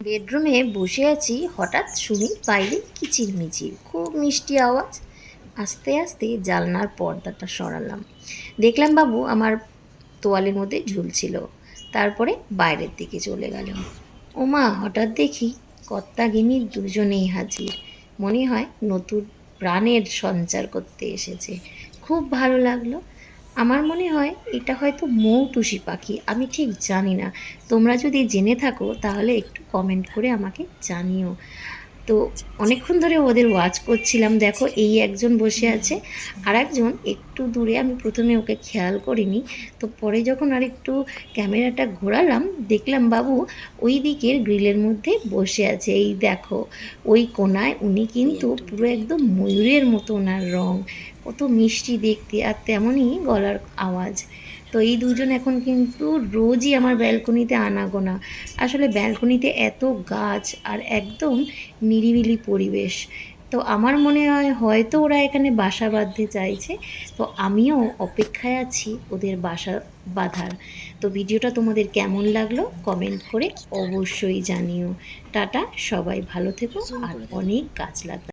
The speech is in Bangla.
বেডরুমে বসে আছি, হঠাৎ শুনি বাইরে কিচিরমিচির, খুব মিষ্টি আওয়াজ। আস্তে আস্তে জানলার পর্দাটা সরালাম। দেখলাম বাবু আমার তোয়ালের মধ্যে ঝুলছিল তারপরে বাইরের দিকে চলে গেল ওমা, হঠাৎ দেখি কর্তাগিনী দুজনেই হাজির। মনে হয় নতুন প্রাণের সঞ্চার করতে এসেছে। খুব ভালো লাগল। আমার মনে হয় এটা হয়তো মৌটুসি পাখি, আমি ঠিক জানি না। তোমরা যদি জেনে থাকো, তাহলে একটু কমেন্ট করে আমাকে জানিও। তো অনেকক্ষণ ধরে ওদের ওয়াচ করছিলাম। দেখো এই একজন বসে আছে আর একজন একটু দূরে আমি প্রথমে ওকে খেয়াল করিনি। তো পরে যখন আর একটু ক্যামেরাটা ঘোরালাম দেখলাম বাবু ওই দিকের গ্রিলের মধ্যে বসে আছে। এই দেখো ওই কোনায় উনি কিন্তু পুরো একদম ময়ূরের মতো ওনার রং। কত মিষ্টি দেখতে আর তেমনই গলার আওয়াজ। তো এই দুজন এখন কিন্তু রোজই আমার ব্যালকনিতে আনাগোনা। আসলে ব্যালকনিতে এত গাছ আর একদম নিরিবিলি পরিবেশ। তো আমার মনে হয় হয়তো ওরা এখানে বাসা বাঁধতে চাইছে। তো আমিও অপেক্ষায় আছি ওদের বাসা বাঁধার। তো ভিডিওটা তোমাদের কেমন লাগল কমেন্ট করে অবশ্যই জানিও। টাটা সবাই ভালো থেকো আর অনেক গাছ লাগাও